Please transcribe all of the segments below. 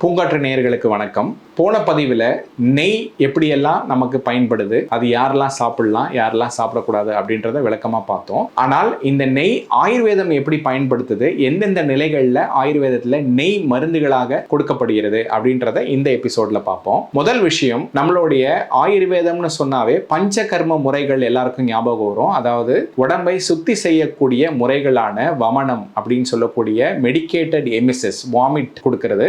பூங்காற்று நேயர்களுக்கு வணக்கம். போன பதிவில் நெய் எப்படியெல்லாம் நமக்கு பயன்படுது அது யாரெல்லாம் சாப்பிடலாம் யாரெல்லாம் சாப்பிடக்கூடாது அப்படின்றத விளக்கமாக பார்த்தோம். ஆனால் இந்த நெய் ஆயுர்வேதம் எப்படி பயன்படுத்துது எந்தெந்த நிலைகளில் ஆயுர்வேதத்தில் நெய் மருந்துகளாக கொடுக்கப்படுகிறது அப்படின்றத இந்த எபிசோடில் பார்ப்போம். முதல் விஷயம் நம்மளுடைய ஆயுர்வேதம்னு சொன்னாவே பஞ்சகர்ம முறைகள் எல்லாருக்கும் ஞாபகம் வரும். அதாவது உடம்பை சுத்தி செய்யக்கூடிய முறைகளான வமனம் அப்படின்னு சொல்லக்கூடிய மெடிக்கேட்டட் எமிசஸ் வாமிட் கொடுக்கிறது.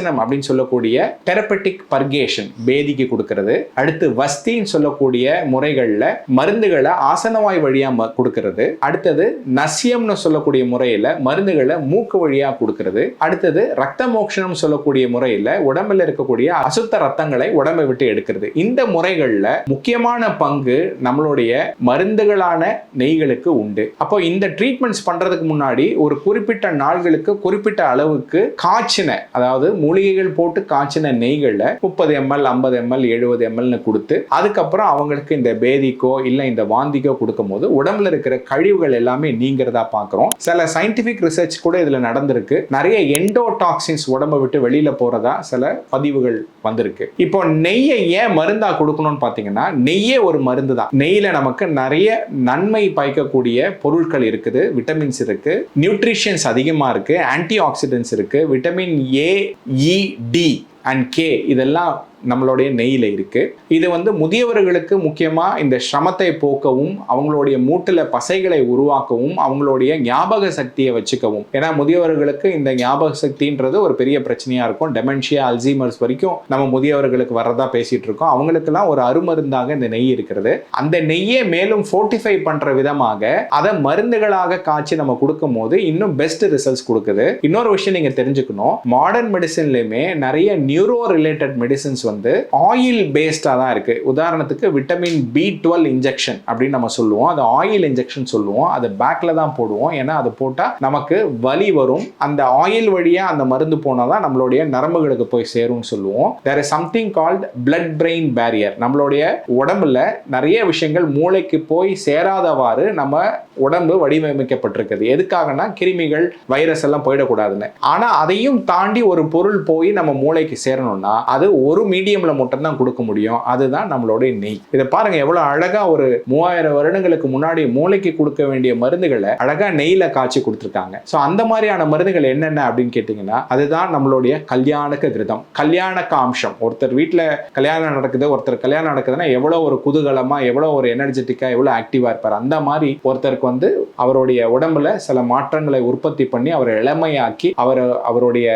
பேசனம் அப்படின்னு சொல்லக்கூடிய தெரப்பட்டிக் பர்கேஷன் பேதிக்கு கொடுக்கறது. அடுத்து வஸ்தின்னு சொல்லக்கூடிய முறைகளில் மருந்துகளை ஆசனவாய் வழியா கொடுக்கறது. அடுத்தது நசியம்னு சொல்லக்கூடிய முறையில் மருந்துகளை மூக்கு வழியா கொடுக்கறது. அடுத்தது ரத்த மோக்ஷனம் சொல்லக்கூடிய முறையில் உடம்புல இருக்கக்கூடிய அசுத்த ரத்தங்களை உடம்பை விட்டு எடுக்கிறது. இந்த முறைகளில் முக்கியமான பங்கு நம்மளுடைய மருந்துகளான நெய்களுக்கு உண்டு. அப்போ இந்த ட்ரீட்மெண்ட்ஸ் பண்றதுக்கு முன்னாடி ஒரு குறிப்பிட்ட நாள்களுக்கு குறிப்பிட்ட அளவுக்கு காய்ச்சின அதாவது மூலிகைகள் போட்டு காய்ச்சின நெய்களில் முப்பது எம்எல் ஐம்பது எம்எல் எழுபது எம்எல்னு கொடுத்து அதுக்கப்புறம் அவங்களுக்கு இந்த பேதிக்கோ இல்லை இந்த வாந்திக்கோ கொடுக்கும் போது உடம்புல இருக்கிற கழிவுகள் எல்லாமே நீங்கிறதா பார்க்குறோம் சில சயின்டிஃபிக் ரிசர்ச் கூட இதில் நடந்திருக்கு. நிறைய எண்டோடாக்சின்ஸ் உடம்பை விட்டு வெளியில் போகிறதா சில பதிவுகள் வந்திருக்கு. இப்போ நெய்யை ஏன் மருந்தாக கொடுக்கணும்னு பார்த்தீங்கன்னா நெய்யே ஒரு மருந்து தான். நெய்யில் நமக்கு நிறைய நன்மை பயக்கக்கூடிய பொருட்கள் இருக்குது விட்டமின்ஸ் இருக்கு நியூட்ரிஷன்ஸ் அதிகமாக இருக்கு ஆன்டி ஆக்சிடென்ட்ஸ் இருக்கு vitamin A E D and K இதெல்லாம் நம்மளுடைய நெய்யில் இருக்குது இது வந்து முதியவர்களுக்கு முக்கியமாக இந்த சிரமத்தை போக்கவும் அவங்களுடைய மூட்டில் பசைகளை உருவாக்கவும் அவங்களுடைய ஞாபக சக்தியை வச்சுக்கவும். ஏன்னா முதியவர்களுக்கு இந்த ஞாபக சக்தின்றது ஒரு பெரிய பிரச்சனையாக இருக்கும். டெமென்ஷியா அல்சீமர்ஸ் வரைக்கும் நம்ம முதியவர்களுக்கு வர்றதா பேசிகிட்டு இருக்கோம். அவங்களுக்கெல்லாம் ஒரு அருமருந்தாக இந்த நெய் இருக்கிறது. அந்த நெய்யை மேலும் ஃபோர்ட்டிஃபை பண்ணுற விதமாக அதை மருந்துகளாக காய்ச்சி நம்ம கொடுக்கும் போது இன்னும் பெஸ்ட் ரிசல்ட்ஸ் கொடுக்குது. இன்னொரு விஷயம் நீங்கள் தெரிஞ்சுக்கணும். மாடர்ன் மெடிசன்லேயுமே நிறைய நியூரோ ரிலேட்டட் மெடிசன்ஸ் வந்து ஆயில் பேஸ்டாக தான் இருக்குது உதாரணத்துக்கு விட்டமின் பி டுவெல் இன்ஜெக்ஷன் அப்படின்னு நம்ம சொல்லுவோம். அது ஆயில் இன்ஜெக்ஷன் சொல்லுவோம். அது பேக்கில் தான் போடுவோம். ஏன்னா அது போட்டால் நமக்கு வலி வரும். அந்த ஆயில் வழியாக அந்த மருந்து போனால் தான் நம்மளுடைய நரம்புகளுக்கு போய் சேரும்னு சொல்லுவோம். There is something called blood brain barrier நம்மளுடைய உடம்புல நிறைய விஷயங்கள் மூளைக்கு போய் சேராதவாறு நம்ம உடம்பு வடிவமைக்கப்பட்டிருக்குது. எதுக்காகனா கிருமிகள் வைரஸ் எல்லாம் போயிடக்கூடாதுன்னு. ஆனால் அதையும் தாண்டி ஒரு பொருள் போய் நம்ம மூளைக்கு சேரணும்னா அது ஒரு மீடியம்ல மட்டும் தான் கொடுக்க முடியும். அதுதான் நம்மளுடைய நெய். இதை பாருங்க எவ்வளவு அழகா ஒரு மூவாயிரம் வருடங்களுக்கு முன்னாடி மூளைக்கு கொடுக்க வேண்டிய மருந்துகளை அழகா நெய்ல காய்ச்சி கொடுத்துருக்காங்க. ஸோ அந்த மாதிரியான மருந்துகள் என்னென்ன அப்படின்னு கேட்டிங்கன்னா அதுதான் நம்மளுடைய கல்யாணக்க கிருதம் கல்யாண காம்சம் ஒருத்தர் வீட்டில் கல்யாணம் நடக்குது ஒருத்தர் கல்யாணம் நடக்குதுன்னா எவ்வளோ ஒரு குதூகலமாக எவ்வளோ ஒரு எனர்ஜெட்டிக்காக எவ்வளோ ஆக்டிவாக இருப்பார். அந்த மாதிரி ஒருத்தருக்கு வந்து அவருடைய உடம்புல சில மாற்றங்களை உற்பத்தி பண்ணி அவரை இளமையாக்கி அவர் அவருடைய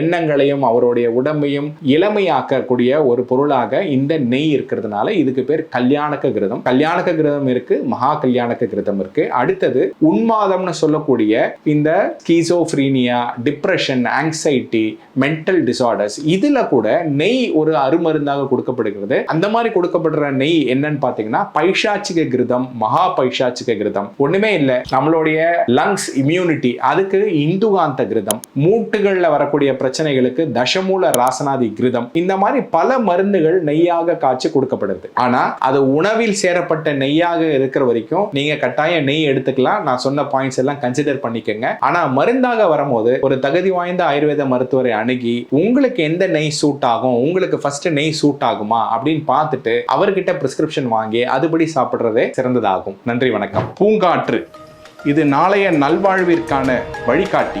எண்ணங்களையும் அவருடைய உடம்பையும் இளமையாக்கக்கூடிய ஒரு பொருளாக இந்த நெய் இருக்கிறதுனால இதுக்கு பேர் கல்யாணக்க கிருதம். கல்யாணக்க கிருதம் இருக்கு மகா கல்யாணக்க கிருதம் இருக்கு. அடுத்தது உன்மாதம்னு சொல்லக்கூடிய இந்த schizophrenia depression anxiety mental disorders இதுல கூட நெய் ஒரு அருமருந்தாக கொடுக்கப்படுகிறது. அந்த மாதிரி கொடுக்கப்படுற நெய் என்னன்னு பாத்தீங்கன்னா பைசாச்சிக கிருதம் மகா பைசாச்சிக கிருதம். ஒண்ணுமே இல்லை. நம்மளுடைய லங்ஸ் இம்யூனிட்டி அதுக்கு இந்துகாந்த கிருதம். மூட்டுகள்ல வரக்கூடிய பிரச்சனைகளுக்கு தசமூல ராசனாதி கிருதம். இந்த மாதிரி பல பல மருந்துகள் நெய்யாக காய்ச்சி கொடுக்கப்படுது. ஆனா அது உணவில் சேரப்பட்ட நெய்யாக இருக்கிற வரைக்கும் நீங்க கட்டாயம் நெய் எடுத்துக்கலாம். நான் சொன்ன பாயிண்ட்ஸ் எல்லாம் கன்சிடர் பண்ணிக்கோங்க. ஆனா மருந்தாக வரும்போது ஒரு தகுதி வாய்ந்த ஆயுர்வேத மருத்துவரை அணுகி உங்களுக்கு எந்த நெய் சூட் ஆகும்? உங்களுக்கு ஃபர்ஸ்ட் நெய் சூட் ஆகுமா? அப்படின்னு பார்த்துட்டு அவர்கிட்ட பிரிஸ்கிரிப்ஷன் வாங்கி அதுபடி சாப்பிட்றதே சிறந்ததாகும். நன்றி வணக்கம். பூங்காற்று. இது நாளைய நல்வாழ்விற்கான வழிகாட்டி.